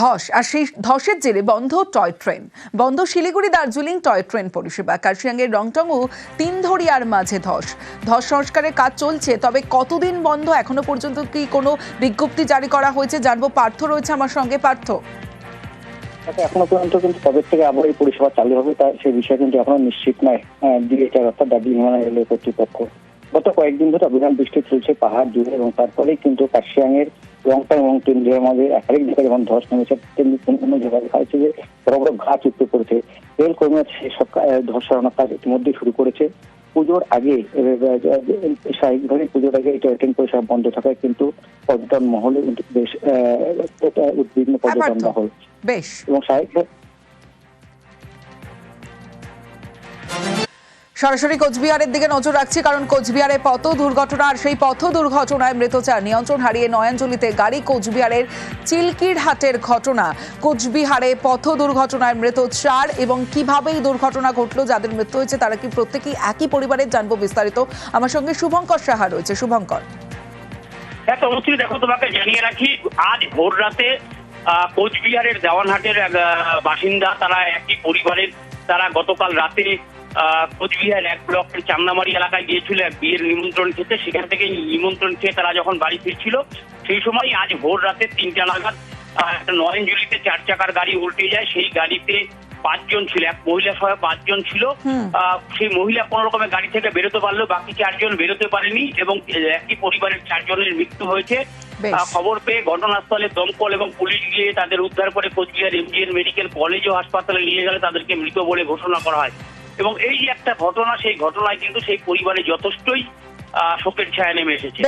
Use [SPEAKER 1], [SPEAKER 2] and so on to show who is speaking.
[SPEAKER 1] ধস আর সেই ধসের জেরে বন্ধ টয় ট্রেন। বন্ধ শিলিগুড়ি দার্জিলিং টয় ট্রেন পরিষেবা। কার্শিয়াঙ্গের রংটং ও তিনধরিয়ার মাঝে ধস। ধস সংস্কারের কাজ চলছে তবে কতদিন বন্ধ এখনও পর্যন্ত কি কোনো বিজ্ঞপ্তি জারি করা হয়েছে? জানব। পার্থ রয়েছে আমার সঙ্গে। পার্থ।
[SPEAKER 2] আচ্ছা, এখনও পর্যন্ত কিন্তু কবে থেকে আবার এই পরিষেবা চালু হবে তা সেই বিষয়ে কিন্তু এখনও নিশ্চিত নয়। ডিএচআর অর্থাৎ দার্জিলিং রেলওয়ে কর্তৃপক্ষ। গত কয়েকদিন ধরে অবিরাম বৃষ্টি চলছে পাহাড় জুড়ে এবং তারপরেই কিন্তু কার্শিয়াং রংটা এবং কেন্দ্রের মাঝে একাধিক জায়গায় যেমন ধস নেমেছে তেমনি অন্য জায়গায় হয়েছে যে বড় বড় ঘাট উঠতে পড়েছে রেল কর্মীরা সেই সব কা- আহ, ধস সরানোর কাজ ইতিমধ্যে শুরু করেছে। পুজোর আগে স্বাভাবিকভাবে পুজোর আগে এটা অ্যাটেন্ড পরিষেবা বন্ধ থাকায় কিন্তু পর্যটন মহলে কিন্তু বেশ উদ্বিগ্ন পর্যটন মহল।
[SPEAKER 1] বেশ।
[SPEAKER 2] এবং স্বাভাবিক
[SPEAKER 1] সরাসরি কোচবিহারের দিকে নজর রাখছি, কারণ কোচবিহারে পথ দুর্ঘটনা আর সেই পথ দুর্ঘটনায় মৃত চার নিয়ন্ত্রণ হারিয়ে নয়াঞ্জলিতে গাড়ি কোচবিহারের চিলকির হাটের ঘটনা। কোচবিহারে পথ দুর্ঘটনায় মৃত চার এবং কীভাবে এই দুর্ঘটনা ঘটলো, যাদের মৃত্যু হয়েছে, তারা কি প্রত্যেকেই একই পরিবারের, জানব বিস্তারিত। আমার সঙ্গে শুভঙ্কর সাহা রয়েছে। শুভঙ্কর।
[SPEAKER 3] হ্যাঁ দেখো, তোমাকে জানিয়ে রাখি, আজ ভোর রাতে কোচবিহারের দেওয়ানহাটের বাসিন্দা, তারা একটি পরিবারের, তারা গতকাল রাতে কোচবিহার এক ব্লকের চামনামারি এলাকায় গিয়েছিল এক বিয়ের নিমন্ত্রণ খেতে। সেখান থেকে নিমন্ত্রণ খেয়ে তারা যখন বাড়ি ফিরছিল সেই সময় আজ ভোর রাতে তিনটা নাগাদ একটা চার চাকার গাড়ি উল্টে যায়। সেই গাড়িতে পাঁচজন ছিল এক মহিলা সহ পাঁচজন ছিল। সেই মহিলা কোন রকমের গাড়ি থেকে বেরোতে পারল বাকি চারজন বেরোতে পারেনি এবং একই পরিবারের চারজনের মৃত্যু হয়েছে। খবর পেয়ে ঘটনাস্থলে দমকল এবং পুলিশ গিয়ে তাদের উদ্ধার করে কোচবিহার এমজিএন মেডিকেল কলেজ ও হাসপাতালে নিয়ে গেলে তাদেরকে মৃত বলে ঘোষণা করা হয়। এবং এই যে একটা ঘটনা সেই ঘটনায় কিন্তু সেই পরিবারে যথেষ্টই আহ, শোকের ছায়া নেমে এসেছে।